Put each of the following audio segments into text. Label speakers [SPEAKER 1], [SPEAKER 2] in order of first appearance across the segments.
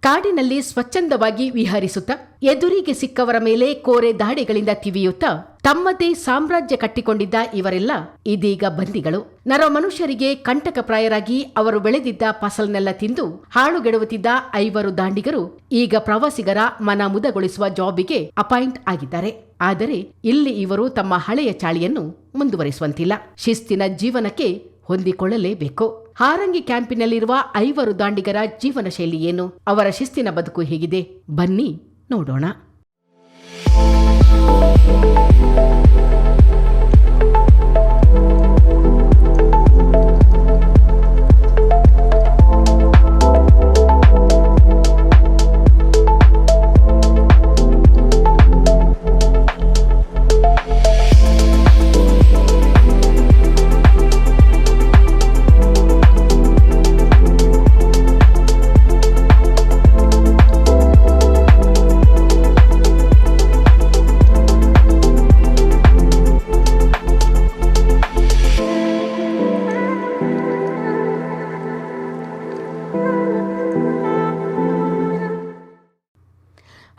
[SPEAKER 1] ಕಾಡಿನಲ್ಲಿ ಸ್ವಚ್ಛಂದವಾಗಿ ವಿಹರಿಸುತ್ತಾ ಎದುರಿಗೆ ಸಿಕ್ಕವರ ಮೇಲೆ ಕೋರೆ ದಾಡಿಗಳಿಂದ ತಿವಿಯುತ್ತಾ ತಮ್ಮದೇ ಸಾಮ್ರಾಜ್ಯ ಕಟ್ಟಿಕೊಂಡಿದ್ದ ಇವರೆಲ್ಲ ಇದೀಗ ಬಂದಿಗಳು. ನರ ಮನುಷ್ಯರಿಗೆ ಕಂಟಕಪ್ರಾಯರಾಗಿ ಅವರು ಬೆಳೆದಿದ್ದ ಫಸಲ್ನೆಲ್ಲ ತಿಂದು ಹಾಳುಗೆಡುವುತ್ತಿದ್ದ ಐವರು ದಾಂಡಿಗರು ಈಗ ಪ್ರವಾಸಿಗರ ಮನ ಮುದಗೊಳಿಸುವ ಜಾಬಿಗೆ ಅಪಾಯಿಂಟ್ ಆಗಿದ್ದಾರೆ. ಆದರೆ ಇಲ್ಲಿ ಇವರು ತಮ್ಮ ಹಳೆಯ ಚಾಳಿಯನ್ನು ಮುಂದುವರಿಸುವಂತಿಲ್ಲ. ಶಿಸ್ತಿನ ಜೀವನಕ್ಕೆ ಹೊಂದಿಕೊಳ್ಳಲೇಬೇಕು. ಹಾರಂಗಿ ಕ್ಯಾಂಪಿನಲ್ಲಿರುವ ಐವರು ದಾಂಡಿಗರ ಜೀವನ ಶೈಲಿ ಏನು? ಅವರ ಶಿಸ್ತಿನ ಬದುಕು ಹೇಗಿದೆ? ಬನ್ನಿ ನೋಡೋಣ.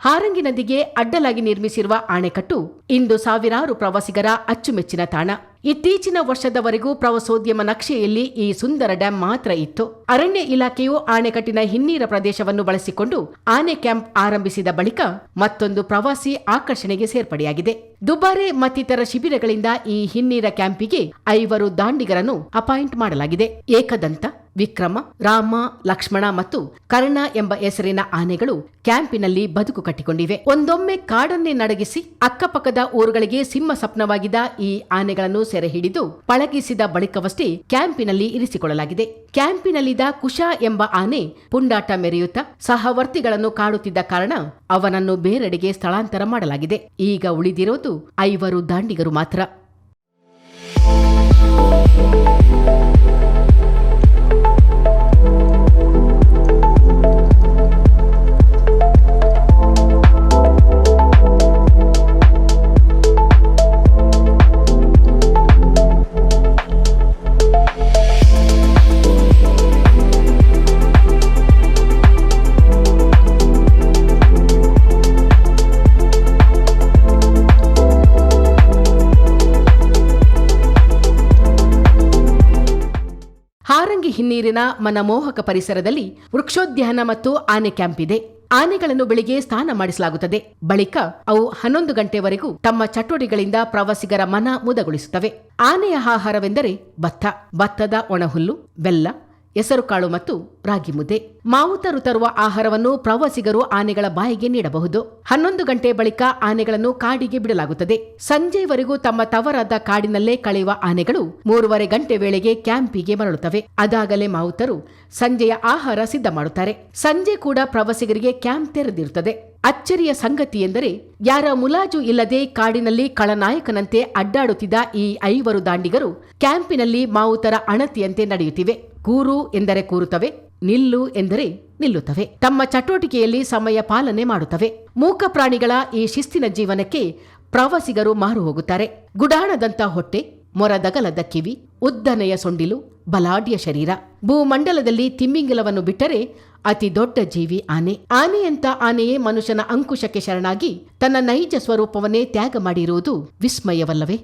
[SPEAKER 1] ಹಾರಂಗಿ ನದಿಗೆ ಅಡ್ಡಲಾಗಿ ನಿರ್ಮಿಸಿರುವ ಅಣೆಕಟ್ಟು ಇಂದು ಸಾವಿರಾರು ಪ್ರವಾಸಿಗರ ಅಚ್ಚುಮೆಚ್ಚಿನ ತಾಣ. ಇತ್ತೀಚಿನ ವರ್ಷದವರೆಗೂ ಪ್ರವಾಸೋದ್ಯಮ ನಕ್ಷೆಯಲ್ಲಿ ಈ ಸುಂದರ ಡ್ಯಾಂ ಮಾತ್ರ ಇತ್ತು. ಅರಣ್ಯ ಇಲಾಖೆಯು ಆಣೆಕಟ್ಟಿನ ಹಿನ್ನೀರ ಪ್ರದೇಶವನ್ನು ಬಳಸಿಕೊಂಡು ಆನೆ ಕ್ಯಾಂಪ್ ಆರಂಭಿಸಿದ ಬಳಿಕ ಮತ್ತೊಂದು ಪ್ರವಾಸಿ ಆಕರ್ಷಣೆಗೆ ಸೇರ್ಪಡೆಯಾಗಿದೆ. ದುಬಾರೆ ಮತ್ತಿತರ ಶಿಬಿರಗಳಿಂದ ಈ ಹಿನ್ನೀರ ಕ್ಯಾಂಪಿಗೆ ಐವರು ದಾಂಡಿಗರನ್ನು ಅಪಾಯಿಂಟ್ ಮಾಡಲಾಗಿದೆ. ಏಕದಂತ ವಿಕ್ರಮ, ರಾಮ, ಲಕ್ಷ್ಮಣ ಮತ್ತು ಕರ್ಣ ಎಂಬ ಹೆಸರಿನ ಆನೆಗಳು ಕ್ಯಾಂಪಿನಲ್ಲಿ ಬದುಕು ಕಟ್ಟಿಕೊಂಡಿವೆ. ಒಂದೊಮ್ಮೆ ಕಾಡನ್ನೇ ನಡಗಿಸಿ ಅಕ್ಕಪಕ್ಕದ ಊರುಗಳಿಗೆ ಸಿಂಹ ಸ್ವಪ್ನವಾಗಿದ್ದ ಈ ಆನೆಗಳನ್ನು ಸೆರೆ ಹಿಡಿದು ಪಳಗಿಸಿದ ಬಳಿಕವಷ್ಟೇ ಕ್ಯಾಂಪಿನಲ್ಲಿ ಇರಿಸಿಕೊಳ್ಳಲಾಗಿದೆ. ಕ್ಯಾಂಪಿನಲ್ಲಿದ್ದ ಕುಶಾ ಎಂಬ ಆನೆ ಪುಂಡಾಟ ಮೆರೆಯುತ್ತಾ ಸಹವರ್ತಿಗಳನ್ನು ಕಾಡುತ್ತಿದ್ದ ಕಾರಣ ಅವನನ್ನು ಬೇರೆಡೆಗೆ ಸ್ಥಳಾಂತರ ಮಾಡಲಾಗಿದೆ. ಈಗ ಉಳಿದಿರೋದು ಐವರು ದಾಂಡಿಗರು ಮಾತ್ರ. ಹಾರಂಗಿ ಹಿನ್ನೀರಿನ ಮನಮೋಹಕ ಪರಿಸರದಲ್ಲಿ ವೃಕ್ಷೋದ್ಯಾನ ಮತ್ತು ಆನೆ ಕ್ಯಾಂಪ್ ಇದೆ. ಆನೆಗಳನ್ನು ಬೆಳಿಗ್ಗೆ ಸ್ನಾನ ಮಾಡಿಸಲಾಗುತ್ತದೆ. ಬಳಿಕ ಅವು ಹನ್ನೊಂದು ಗಂಟೆವರೆಗೂ ತಮ್ಮ ಚಟುವಟಿಕೆಗಳಿಂದ ಪ್ರವಾಸಿಗರ ಮನ ಮುದಗೊಳಿಸುತ್ತವೆ. ಆನೆಯ ಆಹಾರವೆಂದರೆ ಭತ್ತ, ಭತ್ತದ ಒಣಹುಲ್ಲು, ಬೆಲ್ಲ ಹೆಸರುಕಾಳು ಮತ್ತು ರಾಗಿ ಮುದ್ದೆ. ಮಾವುತರು ತರುವ ಆಹಾರವನ್ನು ಪ್ರವಾಸಿಗರು ಆನೆಗಳ ಬಾಯಿಗೆ ನೀಡಬಹುದು. ಹನ್ನೊಂದು ಗಂಟೆ ಬಳಿಕ ಆನೆಗಳನ್ನು ಕಾಡಿಗೆ ಬಿಡಲಾಗುತ್ತದೆ. ಸಂಜೆವರೆಗೂ ತಮ್ಮ ತವರಾದ ಕಾಡಿನಲ್ಲೇ ಕಳೆಯುವ ಆನೆಗಳು ಮೂರುವರೆ ಗಂಟೆ ವೇಳೆಗೆ ಕ್ಯಾಂಪಿಗೆ ಮರಳುತ್ತವೆ. ಅದಾಗಲೇ ಮಾವುತರು ಸಂಜೆಯ ಆಹಾರ ಸಿದ್ಧ ಮಾಡುತ್ತಾರೆ. ಸಂಜೆ ಕೂಡ ಪ್ರವಾಸಿಗರಿಗೆ ಕ್ಯಾಂಪ್ ತೆರೆದಿರುತ್ತದೆ. ಅಚ್ಚರಿಯ ಸಂಗತಿ ಎಂದರೆ, ಯಾರ ಮುಲಾಜು ಇಲ್ಲದೆ ಕಾಡಿನಲ್ಲಿ ಕಳನಾಯಕನಂತೆ ಅಡ್ಡಾಡುತ್ತಿದ್ದ ಈ ಐವರು ದಾಂಡಿಗರು ಕ್ಯಾಂಪಿನಲ್ಲಿ ಮಾವುತರ ಅಣತಿಯಂತೆ ನಡೆಯುತ್ತಿವೆ. ಕೂರು ಎಂದರೆ ಕೂರುತ್ತವೆ, ನಿಲ್ಲು ಎಂದರೆ ನಿಲ್ಲುತ್ತವೆ. ತಮ್ಮ ಚಟುವಟಿಕೆಯಲ್ಲಿ ಸಮಯ ಪಾಲನೆ ಮಾಡುತ್ತವೆ. ಮೂಕ ಪ್ರಾಣಿಗಳ ಈ ಶಿಸ್ತಿನ ಜೀವನಕ್ಕೆ ಪ್ರವಾಸಿಗರು ಮಾರು ಹೋಗುತ್ತಾರೆ. ಗುಡಾಣದಂತ ಹೊಟ್ಟೆ ಮೊರದಗಲದ ಕಿವಿ, ಉದ್ದನೆಯ ಸೊಂಡಿಲು, ಬಲಾಢ್ಯ ಶರೀರ. ಭೂಮಂಡಲದಲ್ಲಿ ತಿಮ್ಮಿಂಗಿಲವನ್ನು ಬಿಟ್ಟರೆ ಅತಿ ದೊಡ್ಡ ಜೀವಿ ಆನೆ. ಆನೆಯಂತ ಆನೆಯೇ ಮನುಷ್ಯನ ಅಂಕುಶಕ್ಕೆ ಶರಣಾಗಿ ತನ್ನ ನೈಜ ಸ್ವರೂಪವನ್ನೇ ತ್ಯಾಗ ಮಾಡಿರುವುದು ವಿಸ್ಮಯವಲ್ಲವೇ?